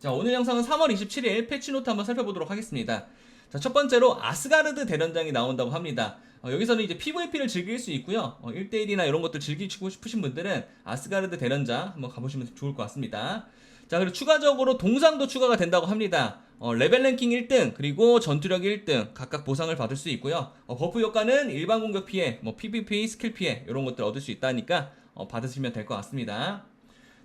자, 오늘 영상은 3월 27일 패치노트 한번 살펴보도록 하겠습니다. 자, 첫 번째로 아스가르드 대련장이 나온다고 합니다. 어, 여기서는 이제 PVP를 즐길 수 있고요. 어, 1대1이나 이런 것들 즐기고 싶으신 분들은 아스가르드 대련장 한번 가보시면 좋을 것 같습니다. 자, 그리고 추가적으로 동상도 추가가 된다고 합니다. 어, 레벨 랭킹 1등, 그리고 전투력 1등 각각 보상을 받을 수 있고요. 어, 버프 효과는 일반 공격 피해, 뭐 PVP 스킬 피해 이런 것들 얻을 수 있다니까 어, 받으시면 될 것 같습니다.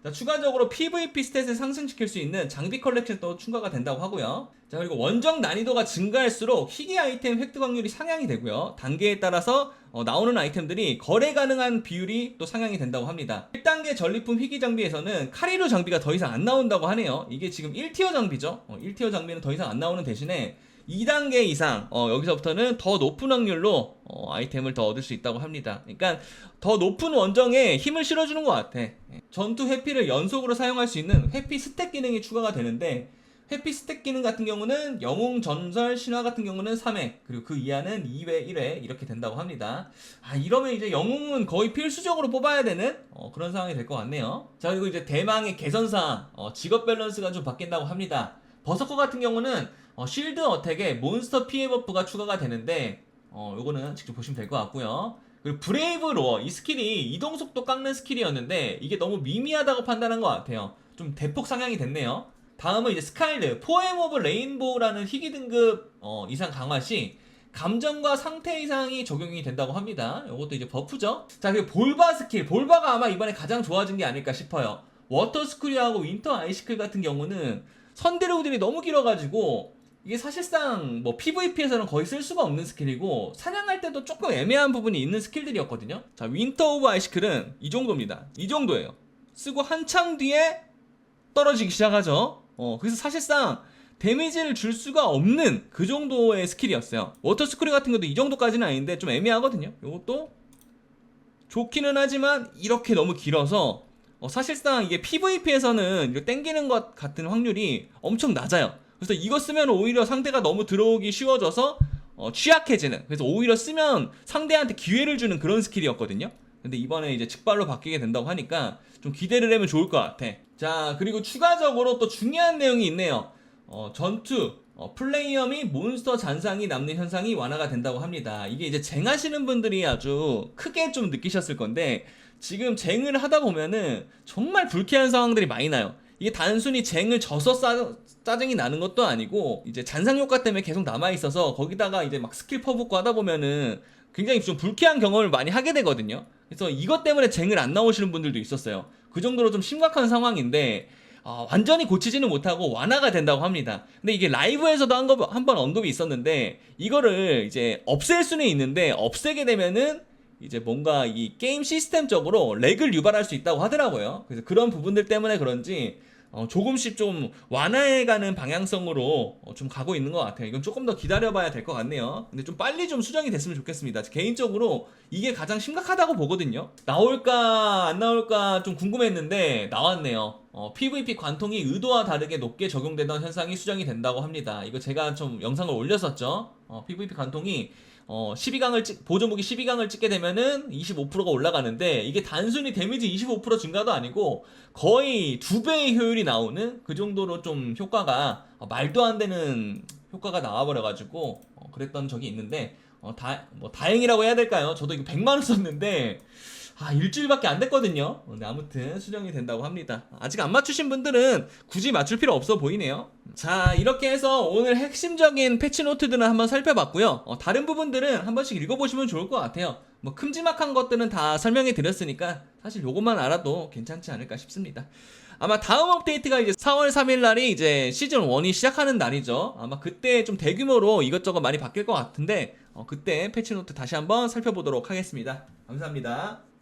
자, 추가적으로 PVP 스탯을 상승시킬 수 있는 장비 컬렉션도 추가가 된다고 하고요. 자, 그리고 원정 난이도가 증가할수록 희귀 아이템 획득 확률이 상향이 되고요. 단계에 따라서 어, 나오는 아이템들이 거래 가능한 비율이 또 상향이 된다고 합니다. 1단계 전리품 희귀 장비에서는 카리루 장비가 더 이상 안 나온다고 하네요. 이게 지금 1티어 장비죠. 어, 1티어 장비는 더 이상 안 나오는 대신에 2단계 이상 어, 여기서부터는 더 높은 확률로 어, 아이템을 더 얻을 수 있다고 합니다. 그러니까 더 높은 원정에 힘을 실어주는 것 같아. 예. 전투 회피를 연속으로 사용할 수 있는 회피 스택 기능이 추가가 되는데 회피 스택 기능 같은 경우는 영웅 전설 신화 같은 경우는 3회 그리고 그 이하는 2회 1회 이렇게 된다고 합니다. 아 이러면 이제 영웅은 거의 필수적으로 뽑아야 되는 어, 그런 상황이 될 것 같네요. 자 그리고 이제 대망의 개선사항 어, 직업 밸런스가 좀 바뀐다고 합니다. 버서커 같은 경우는 어, 쉴드 어택에 몬스터 피해 버프가 추가가 되는데 어, 요거는 직접 보시면 될 것 같고요. 그리고 브레이브 로어 이 스킬이 이동 속도 깎는 스킬이었는데 이게 너무 미미하다고 판단한 것 같아요. 좀 대폭 상향이 됐네요. 다음은 이제 스카일드 포엠 오브 레인보우라는 희귀 등급 어, 이상 강화 시 감정과 상태 이상이 적용이 된다고 합니다. 이것도 이제 버프죠. 자 그리고 볼바 스킬 볼바가 아마 이번에 가장 좋아진 게 아닐까 싶어요. 워터 스크류하고 윈터 아이시클 같은 경우는 선대로들이 너무 길어가지고 이게 사실상 뭐 PVP에서는 거의 쓸 수가 없는 스킬이고 사냥할 때도 조금 애매한 부분이 있는 스킬들이었거든요. 자 윈터 오브 아이시클은 이 정도입니다. 이 정도예요. 쓰고 한참 뒤에 떨어지기 시작하죠. 어 그래서 사실상 데미지를 줄 수가 없는 그 정도의 스킬이었어요. 워터 스크류 같은 것도 이 정도까지는 아닌데 좀 애매하거든요. 이것도 좋기는 하지만 이렇게 너무 길어서 어, 사실상 이게 PVP에서는 이거 땡기는 것 같은 확률이 엄청 낮아요. 그래서 이거 쓰면 오히려 상대가 너무 들어오기 쉬워져서 어, 취약해지는. 그래서 오히려 쓰면 상대한테 기회를 주는 그런 스킬이었거든요. 근데 이번에 이제 직발로 바뀌게 된다고 하니까 좀 기대를 하면 좋을 것 같아. 자, 그리고 추가적으로 또 중요한 내용이 있네요. 어, 전투, 어, 플레이어 및 몬스터 잔상이 남는 현상이 완화가 된다고 합니다. 이게 이제 쟁하시는 분들이 아주 크게 좀 느끼셨을 건데, 지금 쟁을 하다 보면은 정말 불쾌한 상황들이 많이 나요. 이게 단순히 쟁을 져서 싸, 짜증이 나는 것도 아니고, 이제 잔상 효과 때문에 계속 남아 있어서, 거기다가 이제 막 스킬 퍼붓고 하다 보면은 굉장히 좀 불쾌한 경험을 많이 하게 되거든요. 그래서 이것 때문에 쟁을 안 나오시는 분들도 있었어요. 그 정도로 좀 심각한 상황인데, 어, 완전히 고치지는 못하고 완화가 된다고 합니다. 근데 이게 라이브에서도 한 번 언급이 있었는데, 이거를 이제 없앨 수는 있는데, 없애게 되면은, 이제 뭔가 이 게임 시스템적으로 렉을 유발할 수 있다고 하더라고요. 그래서 그런 부분들 때문에 그런지, 어, 조금씩 좀 완화해가는 방향성으로 어, 좀 가고 있는 것 같아요. 이건 조금 더 기다려봐야 될 것 같네요. 근데 좀 빨리 좀 수정이 됐으면 좋겠습니다. 개인적으로 이게 가장 심각하다고 보거든요. 나올까 안 나올까 좀 궁금했는데 나왔네요. 어, PVP 관통이 의도와 다르게 높게 적용되던 현상이 수정이 된다고 합니다. 이거 제가 좀 영상을 올렸었죠. 어, PVP 관통이 어, 12강을 찍, 보조무기 12강을 찍게 되면은 25%가 올라가는데 이게 단순히 데미지 25% 증가도 아니고 거의 두 배의 효율이 나오는 그 정도로 좀 효과가 어, 말도 안 되는 효과가 나와버려가지고 어, 그랬던 적이 있는데 어, 다, 뭐 다행이라고 해야 될까요? 저도 이거 100만 원 썼는데 아, 일주일밖에 안 됐거든요. 어, 근데 아무튼 수정이 된다고 합니다. 아직 안 맞추신 분들은 굳이 맞출 필요 없어 보이네요. 자, 이렇게 해서 오늘 핵심적인 패치 노트들은 한번 살펴봤고요. 어, 다른 부분들은 한 번씩 읽어보시면 좋을 것 같아요. 뭐 큼지막한 것들은 다 설명해 드렸으니까 사실 요것만 알아도 괜찮지 않을까 싶습니다. 아마 다음 업데이트가 이제 4월 3일 날이 이제 시즌 1이 시작하는 날이죠. 아마 그때 좀 대규모로 이것저것 많이 바뀔 것 같은데 어, 그때 패치 노트 다시 한번 살펴보도록 하겠습니다. 감사합니다.